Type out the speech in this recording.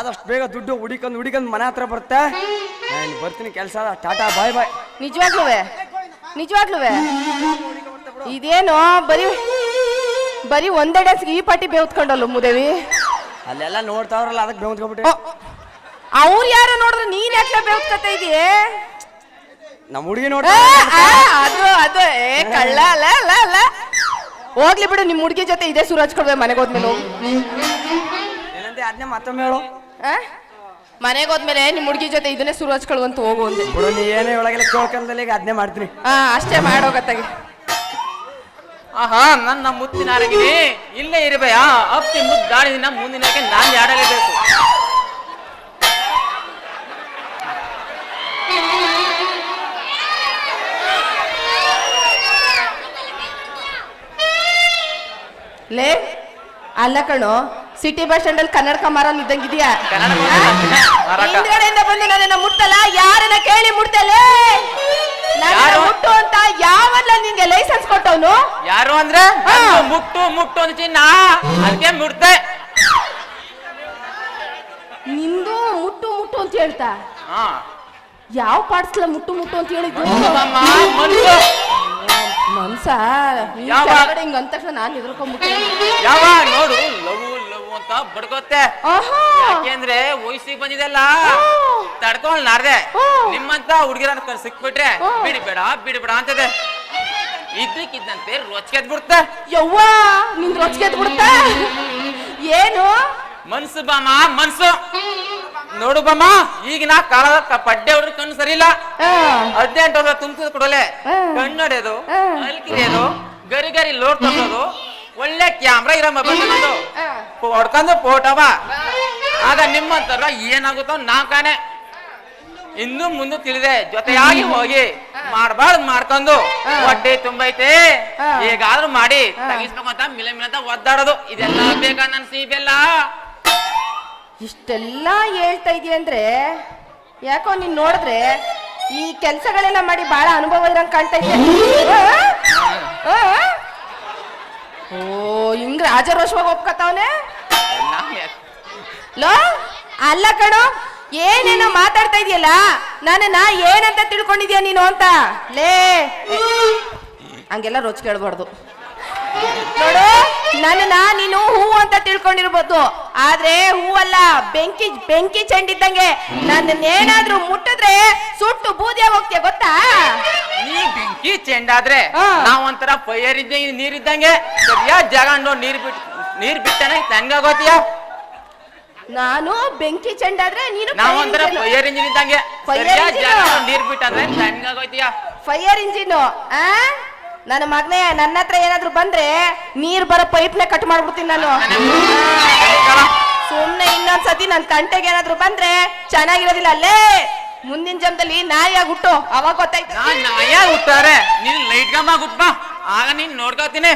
ಆದಷ್ಟು ಬೇಗ ದುಡ್ಡು ಹುಡಿಕೊಂಡು ಹುಡಿಕೊಂಡು ಮನೆ ಹತ್ರ ಬರುತ್ತೆ. ನಾನು ಬರ್ತೀನಿ ಕೆಲಸ ಟಾಟಾ ಬಾಯ್ ಬಾಯ್. ನಿಜವಾಗ್ಲೂವೇ? ನಿಜವಾಗ್ಲೂವೇ? ಇದೇನು ಬರೀ ಬರೀ ಒಂದೇ ಡ್ಯಾನ್ಸ್ಗೆ ಈ ಪಾಟಿ ಬೇವ್ತ್ಕೊಂಡಲ್ಲ ಮುದೇವಿ. ಅಲ್ಲೆಲ್ಲ ನೋಡ್ತಾವ್ರಲ್ಲ ಅದಕ್ಕೆ ಬೆಂದ್ಕೊಬಿಟ್ಟೆ ಅವ್ರು ಯಾರು ನೋಡಿದ್ರೆ ನೀನ್ ಯಾಕೆ ಬೇವತ್ಕೊತ ಇದೀಯೇ ನಮ್ಮ ಹುಡುಗಿ ನೋಡ ಅದು ಅದು ಏ ಕಳ್ಳ ಅಲ್ಲ ಅಲ್ಲ ಅಲ್ಲ. ಹೋಗ್ಲಿ ಬಿಡು ನಿಮ್ಮ ಹುಡುಗಿ ಜೊತೆ ಇದೇ ಸುರಾಜ್ ಕೊಡ್ಬೇಕು ಮನೆಗೆ ಹೋದ್ಮೇಲೆ. ಏನಂತೆ ಅದನ್ನೇ ಮತ್ತೊಮ್ಮೆ ಹೇಳು? ಮನೆಗೆ ಹೋದ್ಮೇಲೆ ನಿಮ್ ಹುಡುಗಿ ಜೊತೆ ಇದನ್ನೇ ಶುರು ಹಚ್ಕೊಳ್ವಂತ ಹೋಗು ಅಂದೆ. ಬಿಡು ನೀ ಏನೇ ಒಳಗೆಲ್ಲ ಕೇಳ್ಕೊಂಡಲ್ಲಿ ಈಗ ಅದನ್ನೇ ಮಾಡ್ತೀನಿ. ಹಾ ಅಷ್ಟೇ ಮಾಡೋಗತ್ತಾಗೆ. ಆಹಾ ನನ್ನ ಮುತ್ತಿನ ಅರಗಿನಿ ಇಲ್ಲೇ ಇರಬೇಯಾ. ಅಪ್ಪಿ ಮುದ್ದಾಡಿನ ಮುಂದಿನಕ್ಕೆ ನಾನು ಆಡಲೇಬೇಕು. ಲೇ ಅಲ್ಲ ಕಣೋ ಸಿಟಿ ಬಸ್ ಸ್ಟ್ಯಾಂಡ್ ಅಲ್ಲಿ ಕನ್ನಡಕ ಮಾರಲ್ ಇದ್ದಂಗಿದ್ಯಾ. ಹಿಂದ್ಗಡೆಯಿಂದ ಬಂದು ನನ್ನ ಮುಟ್ಟಲ್ಲ? ಯಾರನ್ನ ಕೇಳಿ ನನ್ನ ಯಾರು? ಮುಟ್ಟು ಅಂತ ಯಾವಲ್ಲ ನಿಂಗೆ ಲೈಸೆನ್ಸ್ ಕೊಟ್ಟವನು? ಯಾರು ಅಂದ್ರೆ. ಅದು ಮುಟ್ಟು ಮುಟ್ಟು ಅಂತ ಚಿನ್ನ. ಅದಕ್ಕೆ ನಿಂದು ಮುಟ್ಟು ಮುಟ್ಟು ಅಂತ ಹೇಳ್ತಾ? ಹಾ. ಯಾವ ಪಾರ್ಟ್ಸ್ಲ ಮುಟ್ಟು ಮುಟ್ಟು ಅಂತ ಹೇಳಿದ್ದು? ಅಮ್ಮ, ಮನ್ಸು. ಮನ್ಸ? ಈ ಯಾವ? ಕೆಳಗಡೆ ಹಿಂಗ್ ಅಂದ ತಕ್ಷಣ ನಾನು ಹೆದರ್ಕೊಂಡ್ಬಿಟ್ಟೆ ಯಾವ ನೋಡು ಲವ್ ಲವ್ ಅಂತ ಬಡ್ಕೋತೆ ಆಹಾ. ಯಾಕೆಂದ್ರೆ ವಯಸ್ಸಿಗೆ ಬಂದಿದೆಲ್ಲ. ತಡ್ಕೊಂಡ್ ನಾರ್ದೆ. ನಿಮ್ಮಂತ ಹುಡುಗಿರ ಸಿಕ್ಬಿಟ್ರೆ ಬಿಡ್ಬೇಡ ಬಿಡಿಬೇಡ ಅಂತದೆ. ಇದ್ದಕ್ಕಿದ್ದಂತೆ ರೊಚ್ಕೆದ್ ಬಿಡುತ್ತೆ ಯವ್ವ ನಿಂದ್ ರೊಚ್ಗೆ ಬಿಡುತ್ತೆ ಏನು? ಮನ್ಸು ಬಾಮ ಮನ್ಸು. ನೋಡು ಬಾಮ ಈಗಿನ ಕಾಲದ ಪಡ್ಡೆ ಹುಡುಗ ಕಣ್ಣು ಸರಿ ಇಲ್ಲ ಆ, ಹದಿನೆಂಟು ವರ್ಷ ತುಂಬಿಸಿದ ಕೊಡಲೆ ಹ್ಮ್. ಕಣ್ಣು ಹೊಡೆಯೋದು ಹ್ಮ್. ಅಲ್ಕಿರಿಯೋದು ಗರಿ ಗರಿ ಲೋಡ್ ತಗೋದು ಒಳ್ಳೆ ಕ್ಯಾಮ್ರಾ ಇರೋ ಮೊಬೈಲ್ ತಗೊಂಡು ಆ. ಹೊಡ್ಕೊಂಡು ಫೋಟೋವ ಆಗ ನಿಮ್ಮಂತರ ಏನಾಗುತ್ತೋ ನಾ ಕಾಣೆ. ಇನ್ನು ಮುಂದೆ ತಿಳಿದೆ. ಜೊತೆಯಾಗಿ ಹೋಗಿ ಮಾಡಬಾರ್ದು ಮಾಡ್ಕೊಂಡು. ಹೊಟ್ಟೆ ತುಂಬೈತೆ. ಈಗಾದ್ರೂ ಹೇಗಾದ್ರೂ ಮಾಡಿ ಮುಗಿಸ್ಕೊತ ಮಿಲೆ ಮಿಲೆ ಮಿಲ ಮಿಲಂತ ಒದ್ದಾಡೋದು. ಇದೆಲ್ಲ ಬೇಕಾ ನನ್ ಸೀಬೆಲ್ಲ? ಇಷ್ಟೆಲ್ಲ ಹೇಳ್ತಾ ಇದೀಯ ಅಂದ್ರೆ ಯಾಕೋ ನೀನ್ ನೋಡಿದ್ರೆ ಈ ಕೆಲ್ಸಗಳೆಲ್ಲ ಮಾಡಿ ಬಹಳ ಅನುಭವ ಇರಂಗ್ ಕಾಣ್ತಾ ಇದೆ ಆ? ಆ? ಓ ಹಿಂಗ್ ರಾಜರೋಷವಾಗಿ ಒಪ್ಕೋತಾವನೆ? ಲೋ, ಅಲ್ಲ ಕಣೋ, ಏನೇನೋ ಮಾತಾಡ್ತಾ ಇದೆಯಲ್ಲ ನಾ ಏನಂತ ತಿಳ್ಕೊಂಡಿದ್ಯಾ ನೀನು ಅಂತ? ಲೇ. ಹಂಗೆಲ್ಲ ರೋಚ್ ಕೇಳ್ಬಾರ್ದು. ನೋಡು ನನ್ನನ್ನ ನೀನು ಹೂ ಅಂತ ತಿಳ್ಕೊಂಡಿರ್ಬೋದು. ಆದ್ರೆ ಹೂವಲ್ಲ ಬೆಂಕಿ ಬೆಂಕಿ ಚೆಂಡಿದ್ದಂಗೆ ನನ್ನೇನಾದ್ರೂ ಮುಟ್ಟಿದ್ರೆ ಸುಟ್ಟು ಬೂದಿಯ ಹೋಗ್ತೀಯ ಗೊತ್ತಾ? ಈ ಬೆಂಕಿ ಚೆಂಡಾದ್ರೆ ನಾವೊಂಥರ ಫೈರ್ ಇದ್ದಂಗೆ ನೀರಿದ್ದಂಗೆ ಜಗಂಡು ನೀರ್ ಬಿಟ್ ನೀರ್ ಬಿಟ್ಟನೆ ಗೊತ್ತೀಯ ನಾನು ಬೆಂಕಿ ಚೆಂಡಾದ್ರೆ ನೀನು ನಾವೊಂಥರ ಒಂಥರ ಫೈರ್ ಇಂಜಿನ್ ಇದ್ದಂಗೆ ಫೈಯರ್ ನೀರ್ ಬಿಟ್ಟಂದ್ರೆ ಹೆಂಗಾಗೋತಿಯ ಫೈರ್ ಇಂಜಿನ್ ಆ? ನನ್ನ ಮಗನೇ, ನನ್ನ ಹತ್ರ ಏನಾದ್ರು ಬಂದ್ರೆ ನೀರ್ ಬರೋ ಪೈಪ್ನೆ ಕಟ್ ಮಾಡ್ಬಿಡ್ತೀನಿ ನಾನು. ಸುಮ್ನೆ ಇನ್ನೊಂದ್ಸತಿ ನನ್ ಕಂಟೆಗೆ ಏನಾದ್ರು ಬಂದ್ರೆ ಚೆನ್ನಾಗಿರೋದಿಲ್ಲ. ಅಲ್ಲೇ ಮುಂದಿನ ಜನ್ಮದಲ್ಲಿ ನಾಯಿಯಾಗಿ ಹುಟ್ಟು, ಅವಾಗ ಗೊತ್ತಾಯ್ತು. ನಾನ್ ನಾಯ ಹುಟ್ಟಾರೆ, ನೀನ್ ಲೈಟ್ ಗಮ್ಮ ಹುಟ್ಟ ಆಗ ನೀನ್ ನೋಡ್ಕೋತೀನಿ